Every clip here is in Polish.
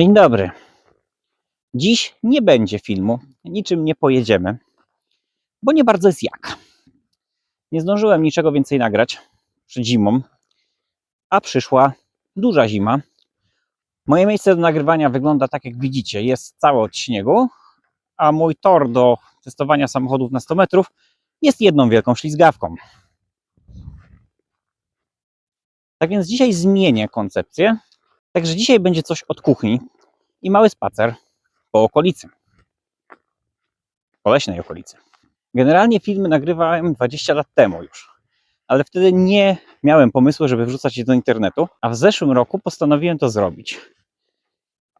Dzień dobry. Dziś nie będzie filmu, niczym nie pojedziemy, bo nie bardzo jest jak. Nie zdążyłem niczego więcej nagrać przed zimą, a przyszła duża zima. Moje miejsce do nagrywania wygląda tak, jak widzicie. Jest całe od śniegu, a mój tor do testowania samochodów na 100 metrów jest jedną wielką ślizgawką. Tak więc dzisiaj zmienię koncepcję. Także dzisiaj będzie coś od kuchni i mały spacer po okolicy. Po leśnej okolicy. Generalnie filmy nagrywałem 20 lat temu już, ale wtedy nie miałem pomysłu, żeby wrzucać je do internetu, a w zeszłym roku postanowiłem to zrobić.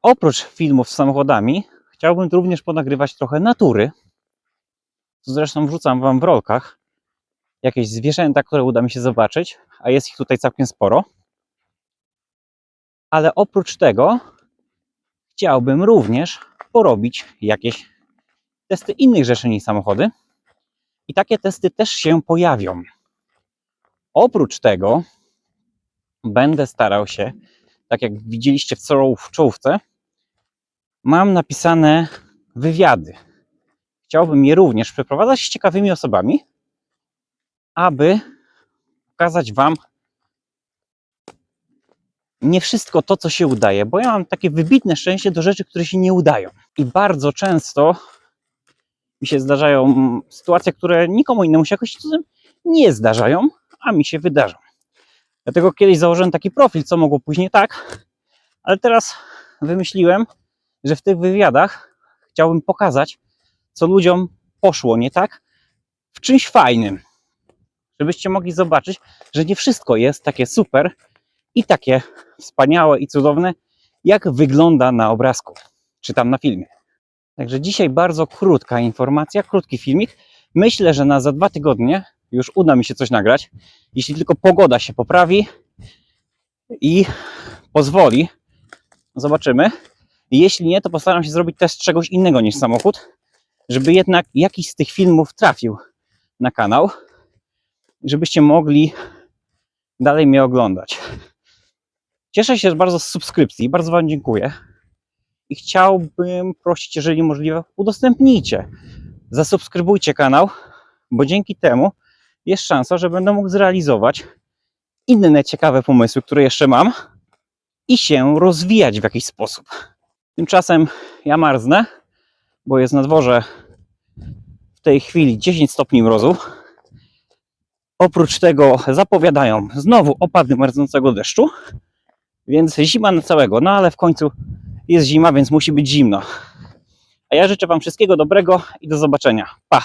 Oprócz filmów z samochodami, chciałbym również ponagrywać trochę natury. Co zresztą wrzucam Wam w rolkach jakieś zwierzęta, które uda mi się zobaczyć, a jest ich tutaj całkiem sporo. Ale oprócz tego chciałbym również porobić jakieś testy innych rzeczy niż samochody. I takie testy też się pojawią. Oprócz tego będę starał się, tak jak widzieliście w czoł- w czołówce, mam napisane wywiady. Chciałbym je również przeprowadzać z ciekawymi osobami, aby pokazać Wam nie wszystko to, co się udaje, bo ja mam takie wybitne szczęście do rzeczy, które się nie udają. I bardzo często mi się zdarzają mm, sytuacje, które nikomu innemu się jakoś cudem nie zdarzają, a mi się wydarzą. Dlatego kiedyś założyłem taki profil, co mogło później tak, ale teraz wymyśliłem, że w tych wywiadach chciałbym pokazać, co ludziom poszło nie tak w czymś fajnym. Żebyście mogli zobaczyć, że nie wszystko jest takie super i takie wspaniałe i cudowne, jak wygląda na obrazku, czy tam na filmie. Także dzisiaj bardzo krótka informacja, krótki filmik. Myślę, że na za dwa tygodnie już uda mi się coś nagrać, jeśli tylko pogoda się poprawi i pozwoli. Zobaczymy. Jeśli nie, to postaram się zrobić test czegoś innego niż samochód, żeby jednak jakiś z tych filmów trafił na kanał, żebyście mogli dalej mnie oglądać. Cieszę się bardzo z subskrypcji, bardzo Wam dziękuję. I chciałbym prosić, jeżeli możliwe, udostępnijcie, zasubskrybujcie kanał, bo dzięki temu jest szansa, że będę mógł zrealizować inne ciekawe pomysły, które jeszcze mam i się rozwijać w jakiś sposób. Tymczasem ja marznę, bo jest na dworze w tej chwili 10 stopni mrozu. Oprócz tego zapowiadają znowu opady marznącego deszczu, więc zima na całego, no ale w końcu jest zima, więc musi być zimno. A ja życzę Wam wszystkiego dobrego i do zobaczenia. Pa!